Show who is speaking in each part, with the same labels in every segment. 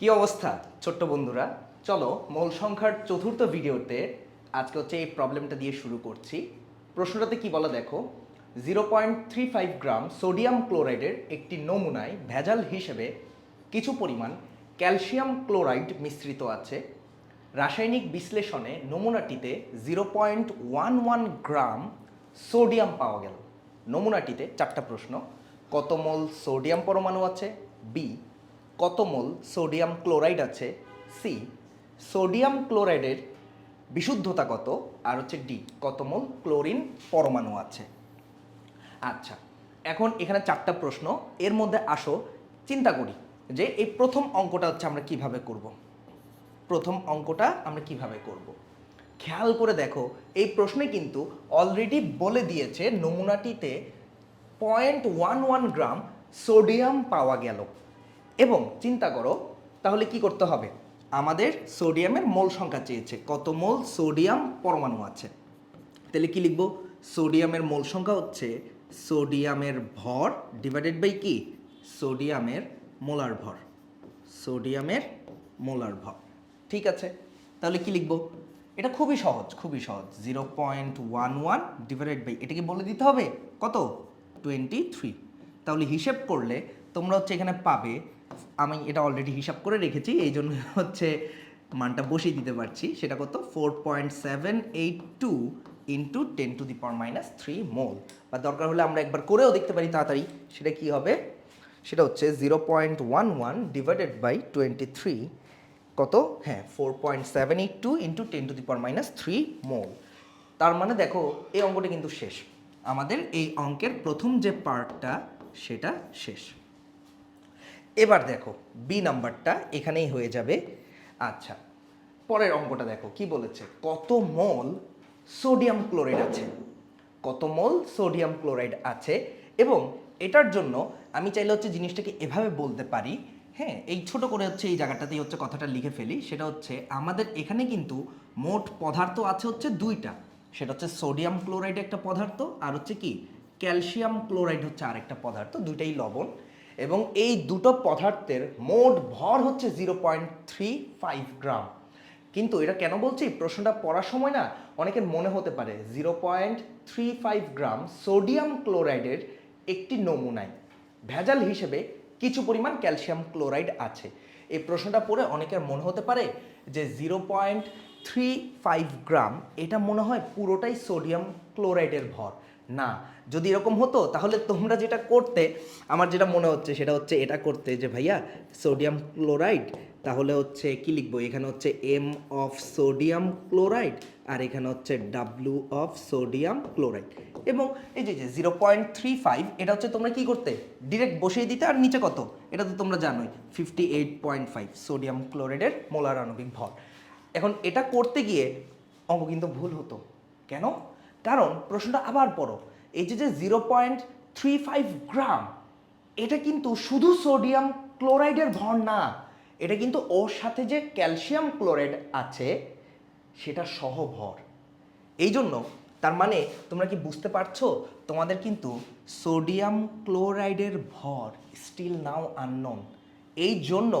Speaker 1: কি অবস্থা, ছোট্ট বন্ধুরা? চলো, মূল সংখ্যার চতুর্থ ভিডিওতে আজকে হচ্ছে এই প্রবলেমটা দিয়ে শুরু করছি। প্রশ্নটাতে কি বলা দেখো zero point three five gram sodium ক্লোরাইডের একটি নমুনায় ভেজাল হিসেবে কিছু পরিমাণ ক্যালসিয়াম ক্লোরাইড মিশ্রিত আছে। রাসায়নিক বিশ্লেষণে নমুনাটিতে zero point one one gram sodium পাওয়া গেল। নমুনাটিতে চারটা প্রশ্ন, কত মোল সোডিয়াম পরমাণু আছে? বি কত মোল সোডিয়াম ক্লোরাইড আছে? সি সোডিয়াম ক্লোরাইডের বিশুদ্ধতা কত? আর হচ্ছে ডি কত মোল ক্লোরিন পরমাণু আছে? আচ্ছা এখন এখানে চারটা প্রশ্ন। এর মধ্যে আসো, চিন্তা করি যে এই প্রথম অঙ্কটা হচ্ছে আমরা কীভাবে করব? প্রথম অঙ্কটা আমরা কীভাবে করব? খেয়াল করে দেখো, এই প্রশ্নে কিন্তু অলরেডি বলে দিয়েছে নমুনাটিতে point one one gram sodium পাওয়া গেল। এবং চিন্তা করো, তাহলে কি করতে হবে? আমাদের সোডিয়ামের মোল সংখ্যা চেয়েছে। কত মোল? সোডিয়াম পরমাণু আছে। তাহলে কি লিখব? সোডিয়ামের মোল সংখ্যা হচ্ছে সোডিয়ামের ভর ডিভাইডেড বাই কি? সোডিয়ামের মোলার ভর। সোডিয়ামের মোলার ভর। ঠিক আছে? তাহলে কি লিখব? এটা খুবই সহজ খুবই সহজ। Zero point one one divided by এটাকে বলে দিতে হবে কত? টোয়েন্টি থ্রি তাহলে হিসেব করলে তোমরা হচ্ছে এখানে পাবে আমি এটা অলরেডি হিসাব করে রেখেছি, এই জন্য হচ্ছে মানটা বসিয়ে দিতে পারছি। সেটা কত? Four point seven eight two into ten to the power minus three mole বা দরকার হলে আমরা একবার করেও দেখতে পারি তাড়াতাড়ি। সেটা কি হবে? সেটা হচ্ছে zero point one one divided by twenty three কত? হ্যাঁ four point seven eight two into ten to the power minus three mole তার মানে দেখো, এই অঙ্কটা কিন্তু শেষ। আমাদের এই অঙ্কের প্রথম যে পার্টটা সেটা শেষ। এবার দেখো বি নাম্বারটা এখানেই হয়ে যাবে। আচ্ছা পরের অঙ্কটা দেখো, কি বলেছে? কত মোল সোডিয়াম ক্লোরাইড আছে? কত মোল সোডিয়াম ক্লোরাইড আছে? এবং এটার জন্য আমি চাইলে হচ্ছে জিনিসটাকে এভাবে বলতে পারি হ্যাঁ? এই ছোট করে হচ্ছে এই জায়গাটাতেই হচ্ছে কথাটা লিখে ফেলি, সেটা হচ্ছে আমাদের এখানে কিন্তু মোট পদার্থ আছে হচ্ছে দুইটা। সেটা হচ্ছে সোডিয়াম ক্লোরাইড একটা পদার্থ আর হচ্ছে কি, ক্যালসিয়াম ক্লোরাইড হচ্ছে আরেকটা পদার্থ, দুইটাই লবণ। এবং এই দুটো পদার্থের মোট ভর হচ্ছে zero point three five gram. কিন্তু এটা কেন বলছি? প্রশ্নটা পড়ার সময় না অনেকের মনে হতে পারে। Zero point three five gram sodium ক্লোরাইডের একটি নমুনায়। ভেজাল হিসেবে কিছু পরিমাণ ক্যালসিয়াম ক্লোরাইড আছে। এই প্রশ্নটা পড়ে অনেকের মনে হতে পারে যে zero point three five gram, এটা মনে হয় পুরোটাই সোডিয়াম ক্লোরাইডের ভর। না, যদি এরকম হতো, তাহলে তোমরা যেটা করতে, আমার যেটা মনে হচ্ছে সেটা হচ্ছে এটা করতে যে ভাইয়া সোডিয়াম ক্লোরাইড তাহলে হচ্ছে কি লিখব? এখানে হচ্ছে এম অফ সোডিয়াম ক্লোরাইড আর এখানে হচ্ছে ডাব্লু অফ সোডিয়াম ক্লোরাইড এবং এই যে যে জিরো পয়েন্ট থ্রি ফাইভ এটা হচ্ছে তোমরা কি করতে? ডিরেক্ট বসিয়ে দিতে, আর নিচে কত? এটা তো তোমরা জানোই fifty eight point five sodium ক্লোরাইডের molar আণবিক ভর। এখন এটা করতে গিয়ে অঙ্ক কিন্তু ভুল হতো। কেন? কারণ প্রশ্নটা আবার পড়ো এই যে যে zero point three five gram, এটা কিন্তু শুধু সোডিয়াম ক্লোরাইডের ভর না, এটা কিন্তু ওর সাথে যে ক্যালসিয়াম ক্লোরাইড আছে, সেটা সহ ভর এই জন্য তার মানে তোমরা কি বুঝতে পারছ? তোমাদের কিন্তু সোডিয়াম ক্লোরাইডের ভর স্টিল নাও আননোন এই জন্য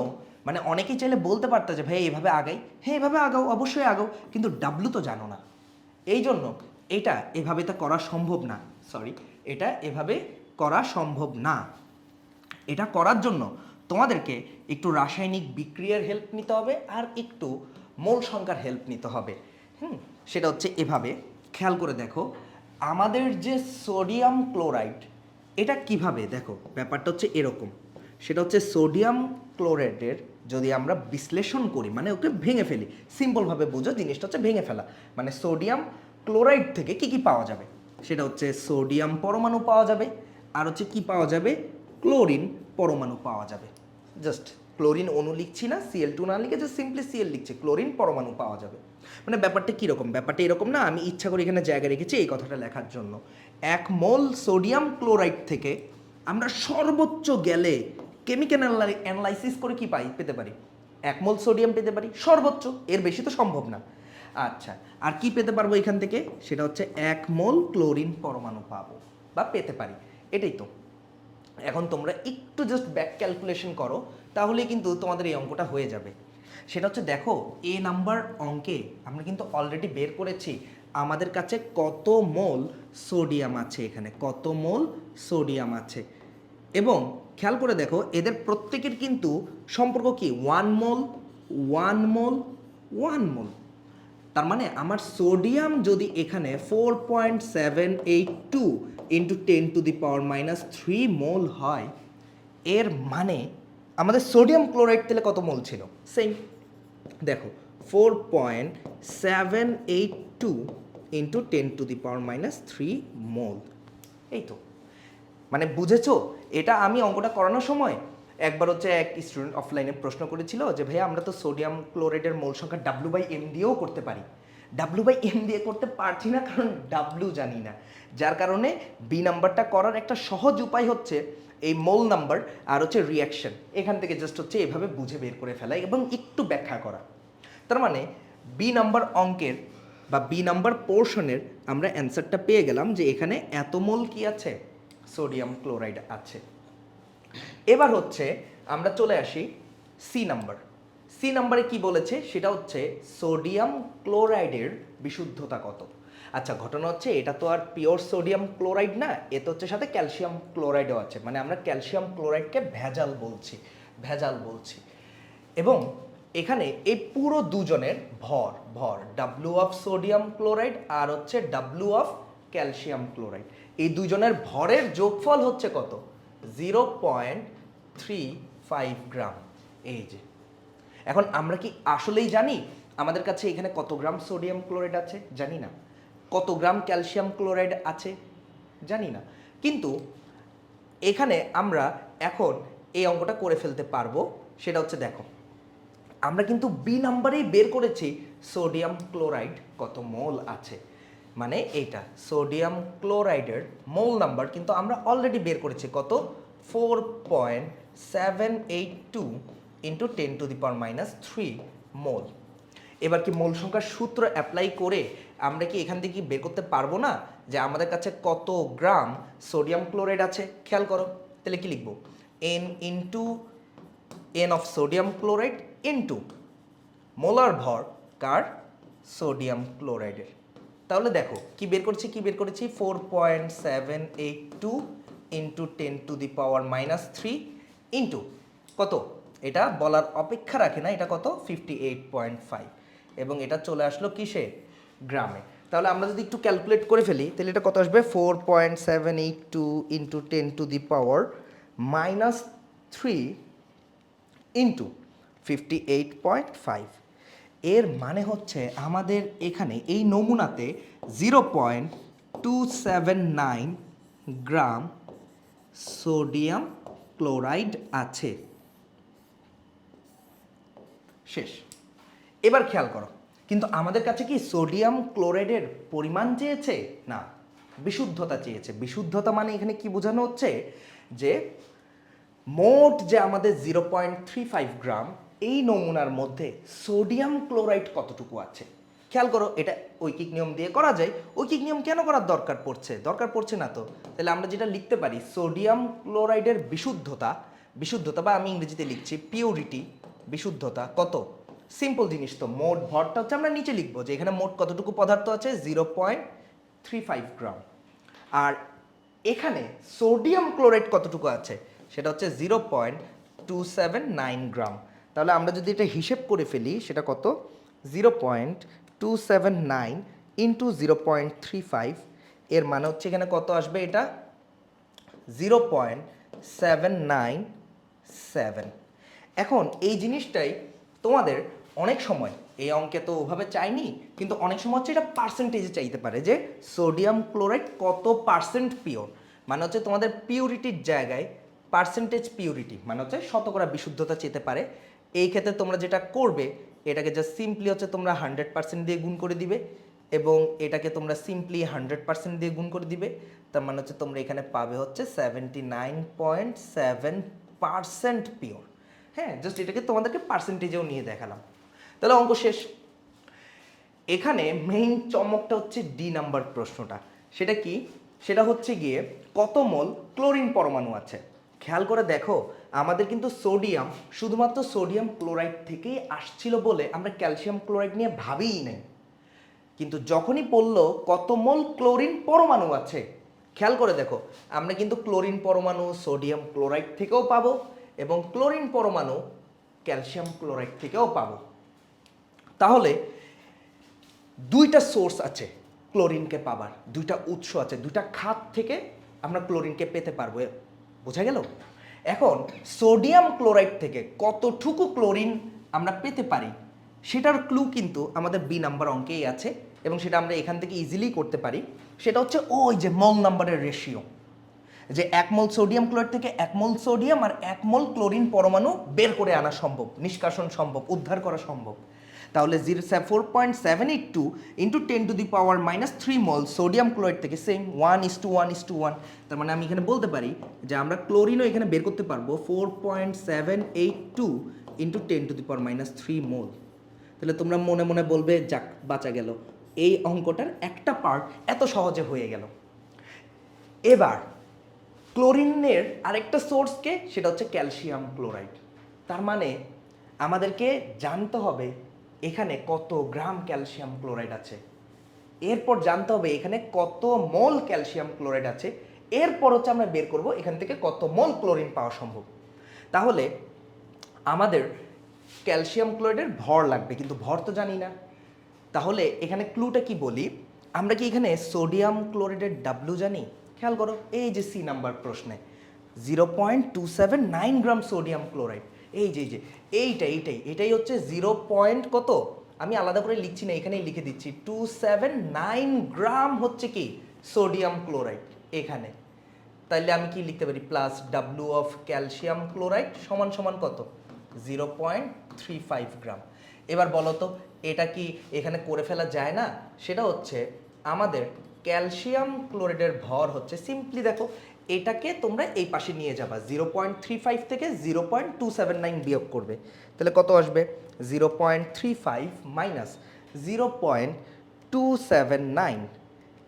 Speaker 1: মানে অনেকেই চাইলে বলতে পারতো যে, ভাই এইভাবে আগাই। হ্যাঁ এভাবে আগাও, অবশ্যই আগাও, কিন্তু ডাব্লু তো জানো না। এই জন্য এটা এভাবে তা করা সম্ভব না সরি এটা এভাবে করা সম্ভব না। এটা করার জন্য তোমাদেরকে একটু রাসায়নিক বিক্রিয়ার হেল্প নিতে হবে আর একটু মোল সংখ্যার হেল্প নিতে হবে। হুম, সেটা হচ্ছে এভাবে। খেয়াল করে দেখো, আমাদের যে সোডিয়াম ক্লোরাইড এটা কীভাবে দেখো, ব্যাপারটা হচ্ছে এরকম। সেটা হচ্ছে সোডিয়াম ক্লোরাইডের যদি আমরা বিশ্লেষণ করি মানে ওকে ভেঙে ফেলি সিম্পলভাবে বুঝো, জিনিসটা হচ্ছে ভেঙে ফেলা। মানে সোডিয়াম ক্লোরাইড থেকে কি কি পাওয়া যাবে? সেটা হচ্ছে সোডিয়াম পরমাণু পাওয়া যাবে, আর হচ্ছে কি পাওয়া যাবে? ক্লোরিন পরমাণু পাওয়া যাবে। জাস্ট ক্লোরিন অণু লিখছি না সিএল টু না লিখে জাস্ট সিম্পলি সিএল লিখছে, ক্লোরিন পরমাণু পাওয়া যাবে। মানে ব্যাপারটা কীরকম ব্যাপারটা এরকম না, আমি ইচ্ছা করে এখানে জায়গা রেখেছি এই কথাটা লেখার জন্য। এক মোল সোডিয়াম ক্লোরাইড থেকে আমরা সর্বোচ্চ গেলে কেমিক্যাল অ্যানালাইসিস করে কি পাই? পেতে পারি। এক মোল সোডিয়াম পেতে পারি, সর্বোচ্চ। এর বেশি তো সম্ভব না। আচ্ছা আর কি পেতে পারব এখান থেকে? সেটা হচ্ছে এক মোল ক্লোরিন পরমাণু পাবো, বা পেতে পারি। এটাই তো। এখন তোমরা একটু জাস্ট ব্যাক ক্যালকুলেশন করো, তাহলে কিন্তু তোমাদের এই অঙ্কটা হয়ে যাবে। সেটা হচ্ছে দেখো, এ নাম্বার অঙ্কে আমরা কিন্তু অলরেডি বের করেছি। আমাদের কাছে কত মোল সোডিয়াম আছে এখানে? কত মোল সোডিয়াম আছে? এবং খেয়াল করে দেখো, এদের প্রত্যেকের কিন্তু সম্পর্ক কি? One mole one mole one mole তার মানে আমার সোডিয়াম যদি এখানে four point seven eight two into ten to the power minus three mole হয় এর মানে আমাদের সোডিয়াম ক্লোরাইড তেলে কত মোল ছিল? সেম দেখো four point seven eight two into ten to the power minus three mole এই তো। মানে বুঝেছ? এটা আমি অঙ্কটা করানোর সময় একবার হচ্ছে এক স্টুডেন্ট অফলাইনে প্রশ্ন করেছিল যে, ভাইয়া, আমরা তো সোডিয়াম ক্লোরাইডের মোল সংখ্যা ডাব্লু বাই এম দিয়েও করতে পারি। ডাব্লু বাই এম দিয়ে করতে পারছি না, কারণ ডাব্লু জানি না। যার কারণে বি নাম্বারটা করার একটা সহজ উপায় হচ্ছে এই মোল নাম্বার আর হচ্ছে রিয়াকশন এখান থেকে জাস্ট হচ্ছে এভাবে বুঝে বের করে ফেলা এবং একটু ব্যাখ্যা করা। তার মানে বি নাম্বার অঙ্কের বা বি নাম্বার পোর্শনের আমরা অ্যান্সারটা পেয়ে গেলাম যে, এখানে এত মোল কি আছে? সোডিয়াম ক্লোরাইড আছে। এবার হচ্ছে আমরা চলে আসি সি নাম্বার সি নাম্বারে কি বলেছে? সেটা হচ্ছে সোডিয়াম ক্লোরাইডের বিশুদ্ধতা কত? আচ্ছা ঘটনা হচ্ছে এটা তো আর পিওর সোডিয়াম ক্লোরাইড না, এ তো হচ্ছে সাথে ক্যালসিয়াম ক্লোরাইডও আছে। মানে আমরা ক্যালসিয়াম ক্লোরাইডকে ভেজাল বলছি ভেজাল বলছি। এবং এখানে এই পুরো দুজনের ভর ভর ডাব্লু অফ সোডিয়াম ক্লোরাইড আর হচ্ছে ডাব্লু অফ ক্যালসিয়াম ক্লোরাইড এই দুজনের ভরের যোগফল হচ্ছে কত? Zero point three five gram এই যে এখন আমরা কি আসলেই জানি আমাদের কাছে এখানে কত গ্রাম সোডিয়াম ক্লোরাইড আছে? জানি না। কত গ্রাম ক্যালসিয়াম ক্লোরাইড আছে? জানি না। কিন্তু এখানে আমরা এখন এই অঙ্কটা করে ফেলতে পারব, সেটা হচ্ছে দেখো। আমরা কিন্তু বি নাম্বারেই বের করেছি সোডিয়াম ক্লোরাইড কত মোল আছে। মানে এইটা সোডিয়াম ক্লোরাইডের মোল নাম্বার কিন্তু আমরা অলরেডি বের করেছি কত? Four point seven eight two into ten to the power minus three mole এবার কি মোল সংখ্যার সূত্র অ্যাপ্লাই করে আমরা কি এখান থেকে কি বের করতে পারব না? যে আমাদের কাছে কত গ্রাম সোডিয়াম ক্লোরাইড আছে? খেয়াল করো। তাহলে কি লিখব? N into N of sodium chloride into molar ভর কার? সোডিয়াম ক্লোরাইডের তাহলে দেখো, কি বের করছি? কি বের করেছি? Four point seven eight two into ten to the power minus three into কত? এটা বলার অপেক্ষা রাখে না, এটা কত? ফিফটি এইট পয়েন্ট ফাইভ এবং এটা চলে আসলো কিসে? গ্রামে। তাহলে আমরা যদি একটু ক্যালকুলেট করে ফেলি, তাহলে এটা কত আসবে? Four point seven eight two into ten to the power minus three into fifty eight point five এর মানে হচ্ছে আমাদের এখানে এই নমুনাতে zero point two seven nine gram sodium chloride আছে। শেষ। এবার খেয়াল করো, কিন্তু আমাদের কাছে কি সোডিয়াম ক্লোরাইডের পরিমাণ চেয়েছে? না, বিশুদ্ধতা চেয়েছে। বিশুদ্ধতা মানে এখানে কি বোঝানো হচ্ছে? যে মোট যে আমাদের zero point three five gram, এই নমুনার মধ্যে সোডিয়াম ক্লোরাইড কতটুকু আছে? খেয়াল করো, এটা ঐকিক নিয়ম দিয়ে করা যায়। ঐকিক নিয়ম কেন করার দরকার পড়ছে? দরকার পড়ছে না তো? তাহলে আমরা যেটা লিখতে পারি, সোডিয়াম ক্লোরাইডের বিশুদ্ধতা বিশুদ্ধতা বা আমি ইংরেজিতে লিখছি পিউরিটি বিশুদ্ধতা কত? সিম্পল জিনিস তো, মোট ভরটা হচ্ছে আমরা নিচে লিখব যে এখানে মোট কতটুকু পদার্থ আছে? Zero point three five gram আর এখানে সোডিয়াম ক্লোরাইড কতটুকু আছে? সেটা হচ্ছে zero point two seven nine gram তাহলে আমরা যদি এটা হিসেব করে ফেলি, সেটা কত? Zero point two seven nine into zero point three five এর মানে হচ্ছে এখানে কত আসবে এটা? Zero point seven nine seven এখন এই জিনিসটাই তোমাদের অনেক সময়, এই অঙ্কে তো ওভাবে চাইনি, কিন্তু অনেক সময় হচ্ছে এটা পার্সেন্টেজে চাইতে পারে যে সোডিয়াম ক্লোরাইড কত পার্সেন্ট পিওর মানে হচ্ছে তোমাদের পিউরিটির জায়গায় পার্সেন্টেজ পিউরিটি মানে হচ্ছে শতকরা বিশুদ্ধতা চেতে পারে। এই ক্ষেত্রে তোমরা যেটা করবে এটাকে জাস্ট সিম্পলি হচ্ছে তোমরা হান্ড্রেড পার্সেন্ট দিয়ে গুণ করে দিবে এবং এটাকে তোমরা সিম্পলি হান্ড্রেড পার্সেন্ট দিয়ে গুণ করে দিবে। তার মানে হচ্ছে তোমরা এখানে পাবে হচ্ছে seventy nine point seven percent pure হ্যাঁ জাস্ট এটাকে তোমাদেরকে পার্সেন্টেজেও নিয়ে দেখালাম। তাহলে অঙ্ক শেষ। এখানে মেইন চমকটা হচ্ছে ডি নাম্বার প্রশ্নটা। সেটা কি? সেটা হচ্ছে গিয়ে কত মোল ক্লোরিন পরমাণু আছে? খেয়াল করে দেখো আমাদের কিন্তু সোডিয়াম, শুধুমাত্র সোডিয়াম ক্লোরাইড থেকেই আসছিল বলে আমরা ক্যালসিয়াম ক্লোরাইড নিয়ে ভাবিই নাই। কিন্তু যখনই পড়ল কত মোল ক্লোরিন পরমাণু আছে, খেয়াল করে দেখো, আমরা কিন্তু ক্লোরিন পরমাণু, সোডিয়াম ক্লোরাইড থেকেও পাবো এবং ক্লোরিন পরমাণু ক্যালসিয়াম ক্লোরাইড থেকেও পাবো। তাহলে দুইটা সোর্স আছে ক্লোরিনকে পাবার, দুইটা উৎস আছে, দুইটা খাত থেকে আমরা ক্লোরিনকে পেতে পারব। বোঝা গেল? এখন সোডিয়াম ক্লোরাইড থেকে কতটুকু ক্লোরিন আমরা পেতে পারি, সেটার ক্লু কিন্তু আমাদের বি নাম্বার অঙ্কেই আছে এবং সেটা আমরা এখান থেকে ইজিলি করতে পারি। সেটা হচ্ছে ওই যে মল নাম্বারের রেশিও যে এক মোল সোডিয়াম ক্লোরাইড থেকে এক মোল সোডিয়াম আর এক মোল ক্লোরিন পরমাণু বের করে আনা সম্ভব, নিষ্কাশন সম্ভব, উদ্ধার করা সম্ভব। তাহলে zero four point seven eight two into ten to the power minus three mole sodium chloride থেকে same one is two one is two one তার মানে আমি এখানে বলতে পারি যে আমরা ক্লোরিনও এখানে বের করতে পারব four point seven eight two into ten to the power minus three mole তাহলে তোমরা মনে মনে বলবে, যাক, বাঁচা গেল। এই অঙ্কটার একটা পার্ট এত সহজে হয়ে গেল। এবার ক্লোরিনের আরেকটা সোর্সকে সেটা হচ্ছে ক্যালসিয়াম ক্লোরাইড তার মানে আমাদেরকে জানতে হবে এখানে কত গ্রাম ক্যালসিয়াম ক্লোরাইড আছে? এরপর জানতে হবে এখানে কত মোল ক্যালসিয়াম ক্লোরাইড আছে। এরপর হচ্ছে আমরা বের করব এখান থেকে কত মোল ক্লোরিন পাওয়া সম্ভব। তাহলে আমাদের ক্যালসিয়াম ক্লোরাইডের ভর লাগবে, কিন্তু ভর তো জানি না। তাহলে এখানে ক্লুটা কি বলি? আমরা কি এখানে সোডিয়াম ক্লোরাইডের ডাব্লু জানি? খেয়াল করো, এই যে সি নাম্বার প্রশ্নে। Zero point two seven nine gram sodium chloride এই যে যে, এইটাই এইটাই, এটাই হচ্ছে জিরো পয়েন্ট কত? আমি আলাদা করে লিখছি না, এখানেই লিখে দিচ্ছি। টু সেভেন নাইন গ্রাম হচ্ছে কি? সোডিয়াম ক্লোরাইড এখানে। তাইলে আমি কি লিখতে পারি? Plus W of calcium chloride সমান সমান কত? Zero point three five gram এবার বলো তো, এটা কি এখানে করে ফেলা যায় না? সেটা হচ্ছে আমাদের ক্যালসিয়াম ক্লোরাইডের ভর হচ্ছে সিম্পলি দেখো এটাকে তোমরা এই পাশে নিয়ে যাবা। জিরো পয়েন্ট থ্রি ফাইভ থেকে zero point two seven nine বিয়োগ করবে। তাহলে কত আসবে? Zero point three five minus zero point two seven nine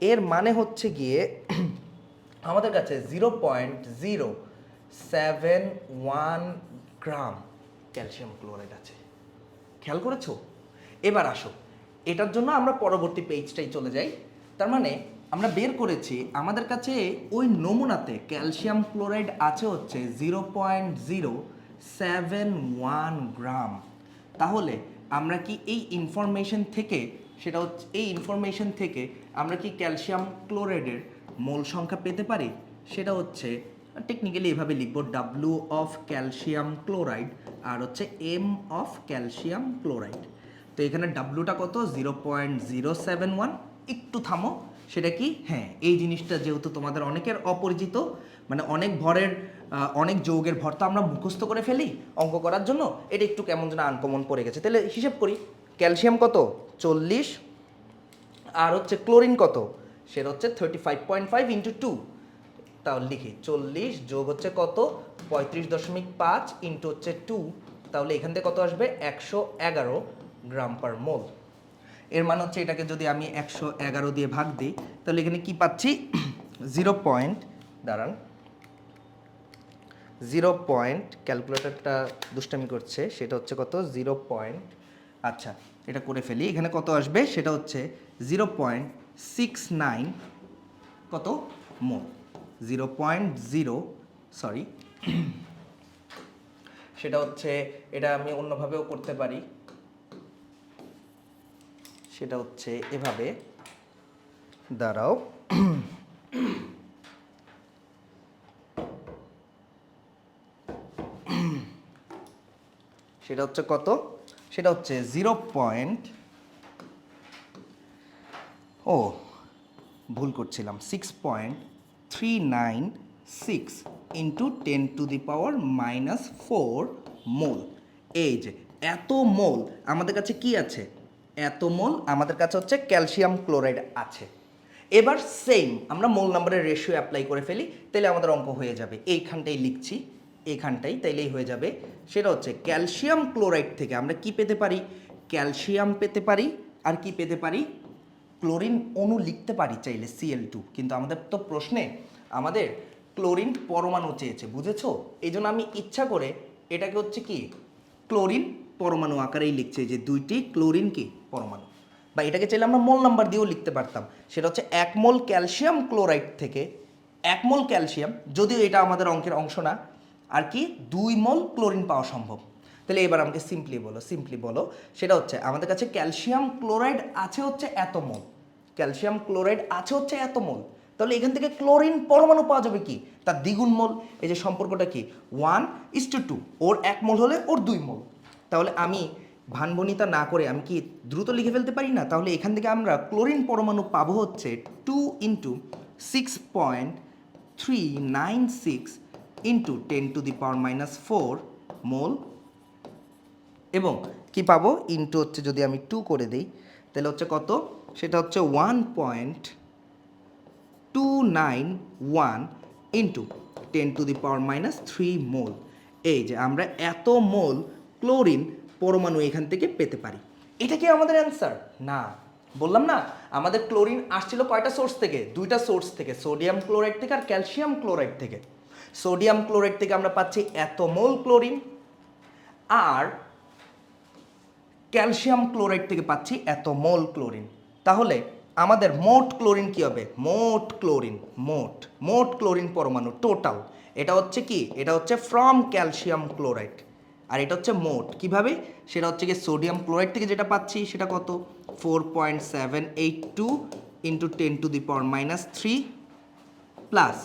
Speaker 1: এর মানে হচ্ছে গিয়ে আমাদের কাছে zero point zero seven one gram calcium chloride আছে। খেয়াল করেছ? এবার আসো। এটার জন্য আমরা পরবর্তী পেজটাই চলে যাই। তার মানে আমরা বের করেছি, আমাদের কাছে ওই নমুনাতে ক্যালসিয়াম ক্লোরাইড আছে হচ্ছে zero point zero seven one gram. তাহলে আমরা কি এই ইনফরমেশন থেকে, সেটা হচ্ছে এই ইনফরমেশন থেকে আমরা কি ক্যালসিয়াম ক্লোরাইডের মোল সংখ্যা পেতে পারি? সেটা হচ্ছে টেকনিক্যালি এভাবে লিখব ডাব্লু অফ ক্যালসিয়াম ক্লোরাইড আর হচ্ছে এম অফ ক্যালসিয়াম ক্লোরাইড তো এখানে ডাব্লুটা কত? Zero point zero seven one. একটু থামো। সেটা কি? হ্যাঁ এই জিনিসটা যেহেতু তোমাদের অনেকের অপরিচিত মানে অনেক ভরের অনেক যৌগের ভর তো আমরা মুখস্থ করে ফেলি অঙ্ক করার জন্য, এটা একটু কেমন যেন আনকমন পড়ে গেছে। তাহলে হিসেব করি, ক্যালসিয়াম কত? চল্লিশ। আর হচ্ছে ক্লোরিন কত? সেটা হচ্ছে thirty five point five into two তাহলে লিখি, চল্লিশ যোগ হচ্ছে কত? পঁয়ত্রিশ দশমিক পাঁচ ইন্টু হচ্ছে টু তাহলে এখান থেকে কত আসবে? একশো এগারো গ্রাম পার মোল এর মানে হচ্ছে এটাকে যদি আমি একশো এগারো দিয়ে ভাগ দিই, তাহলে এখানে কি পাচ্ছি? জিরো পয়েন্ট দাঁড়ান। জিরো পয়েন্ট ক্যালকুলেটরটা দুষ্টামি করছে, সেটা হচ্ছে কত? জিরো পয়েন্ট আচ্ছা এটা করে ফেলি। এখানে কত আসবে? সেটা হচ্ছে জিরো পয়েন্ট সিক্স নাইন কত? Mole. Zero point zero sorry সেটা হচ্ছে, এটা আমি অন্যভাবেও করতে পারি। সেটা হচ্ছে এভাবে। দাঁড়াও। সেটা হচ্ছে কত? সেটা হচ্ছে জিরো পয়েন্ট ও, ভুল করছিলাম। Six point three nine six into ten to the power minus four mole. এই যে, এত মোল। আমাদের কাছে কি আছে? এত মোল আমাদের কাছে হচ্ছে ক্যালসিয়াম ক্লোরাইড আছে। এবার সেম আমরা মোল নাম্বারের রেশিও অ্যাপ্লাই করে ফেলি, তাহলে আমাদের অঙ্ক হয়ে যাবে। এইখানটাই লিখছি, এইখানটাই তাইলেই হয়ে যাবে। সেটা হচ্ছে ক্যালসিয়াম ক্লোরাইড থেকে আমরা কি পেতে পারি? ক্যালসিয়াম পেতে পারি, আর কি পেতে পারি? ক্লোরিন অণু লিখতে পারি চাইলে সিএল টু কিন্তু আমাদের তো প্রশ্নে আমাদের ক্লোরিন পরমাণু চেয়েছে, বুঝেছ? এই জন্য আমি ইচ্ছা করে এটাকে হচ্ছে কি? ক্লোরিন পরমাণু আকারেই লিখছে যে দুইটি ক্লোরিন কি পরমাণু। বা এটাকে চাইলে আমরা মোল নাম্বার দিয়েও লিখতে পারতাম। সেটা হচ্ছে এক মোল ক্যালসিয়াম ক্লোরাইড থেকে এক মোল ক্যালসিয়াম, যদিও এটা আমাদের অঙ্কের অংশ না, আর কি দুই মোল ক্লোরিন পাওয়া সম্ভব। তাহলে এবার আমাকে সিম্পলি বলো সিম্পলি বলো, সেটা হচ্ছে আমাদের কাছে ক্যালসিয়াম ক্লোরাইড আছে হচ্ছে এত মোল। ক্যালসিয়াম ক্লোরাইড আছে হচ্ছে এত মোল। তাহলে এখান থেকে ক্লোরিন পরমাণু পাওয়া যাবে কি? তার দ্বিগুণ মোল। এই যে সম্পর্কটা কি? ওয়ান ইস টু টু ওর এক মোল হলে ওর দুই মোল। তাহলে আমি ভানবনিতা না করে আমি কি দ্রুত লিখে ফেলতে পারি না? তাহলে এখান থেকে আমরা ক্লোরিন পরমাণু পাবো হচ্ছে two into six point three nine six into ten to the power minus four mole এবং কি পাবো? ইন্টু হচ্ছে যদি আমি টু করে দিই, তাহলে হচ্ছে কত? সেটা হচ্ছে one point two nine one into ten to the power minus three mole এই যে আমরা এত মোল ক্লোরিন পরমাণু এখান থেকে পেতে পারি। এটা কি আমাদের অ্যান্সার না। বললাম না, আমাদের ক্লোরিন আসছিল কয়টা সোর্স থেকে? দুইটা সোর্স থেকে সোডিয়াম ক্লোরাইড থেকে আর ক্যালসিয়াম ক্লোরাইড থেকে। সোডিয়াম ক্লোরাইড থেকে আমরা পাচ্ছি এত মোল ক্লোরিন আর ক্যালসিয়াম ক্লোরাইড থেকে পাচ্ছি এত মোল ক্লোরিন তাহলে আমাদের মোট ক্লোরিন কি হবে? মোট ক্লোরিন মোট মোট ক্লোরিন পরমাণু টোটাল এটা হচ্ছে কি? এটা হচ্ছে ফ্রম ক্যালসিয়াম ক্লোরাইড আর এটা হচ্ছে মোট। কীভাবে? সেটা হচ্ছে গিয়ে সোডিয়াম ক্লোরাইড থেকে যেটা পাচ্ছি, সেটা কত? Four point seven eight two into ten to the power minus three plus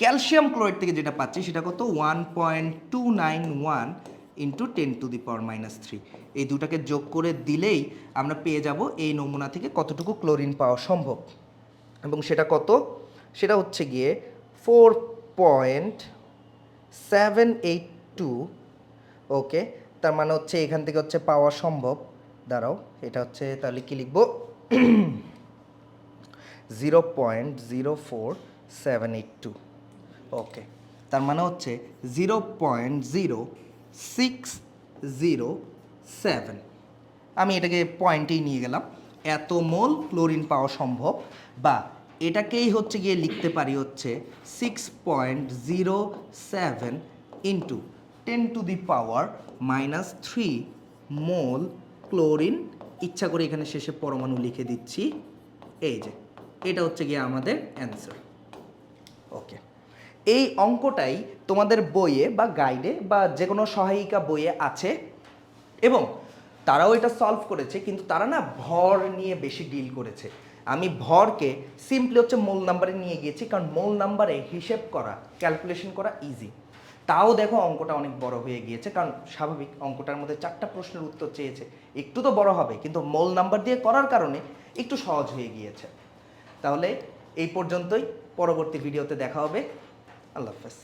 Speaker 1: calcium chloride থেকে যেটা পাচ্ছি, সেটা কত? One point two nine one into ten to the power minus three এই দুটাকে যোগ করে দিলেই আমরা পেয়ে যাব এই নমুনা থেকে কতটুকু ক্লোরিন পাওয়া সম্ভব। এবং সেটা কত? সেটা হচ্ছে গিয়ে four point seven eight two okay, তার মানে হচ্ছে এখান থেকে হচ্ছে পাওয়া সম্ভব। দাঁড়াও, এটা হচ্ছে তাহলে কি লিখব? Zero point zero four seven eight two. Okay, তার মানে হচ্ছে zero point zero six zero seven. আমি এটাকে পয়েন্টেই নিয়ে গেলাম। এত মোল ক্লোরিন পাওয়া সম্ভব। বা এটাকেই হচ্ছে গিয়ে লিখতে পারি হচ্ছে six point zero seven into ten to the power minus three mole chlorine. ইচ্ছা করে এখানে শেষে পরমাণু লিখে দিচ্ছি। এই যে, এটা হচ্ছে গিয়ে আমাদের অ্যান্সার। ওকে। এই অঙ্কটাই তোমাদের বইয়ে বা গাইডে বা যে কোনো সহায়িকা বইয়ে আছে এবং তারাও এটা সলভ করেছে, কিন্তু তারা না ভর নিয়ে বেশি ডিল করেছে। আমি ভরকে সিম্পলি হচ্ছে মোল নাম্বারে নিয়ে গিয়েছি, কারণ মোল নাম্বারে হিসেব করা ক্যালকুলেশন করা ইজি তাও দেখো অঙ্কটা অনেক বড় হয়ে গিয়েছে, কারণ স্বাভাবিক অঙ্কটার মধ্যে চারটা প্রশ্নের উত্তর চেয়েছে। একটু তো বড় হবে, কিন্তু মোল নাম্বার দিয়ে করার কারণে একটু সহজ হয়ে গিয়েছে। তাহলে এই পর্যন্তই, পরবর্তী ভিডিওতে দেখা হবে। আল্লাহ হাফেজ।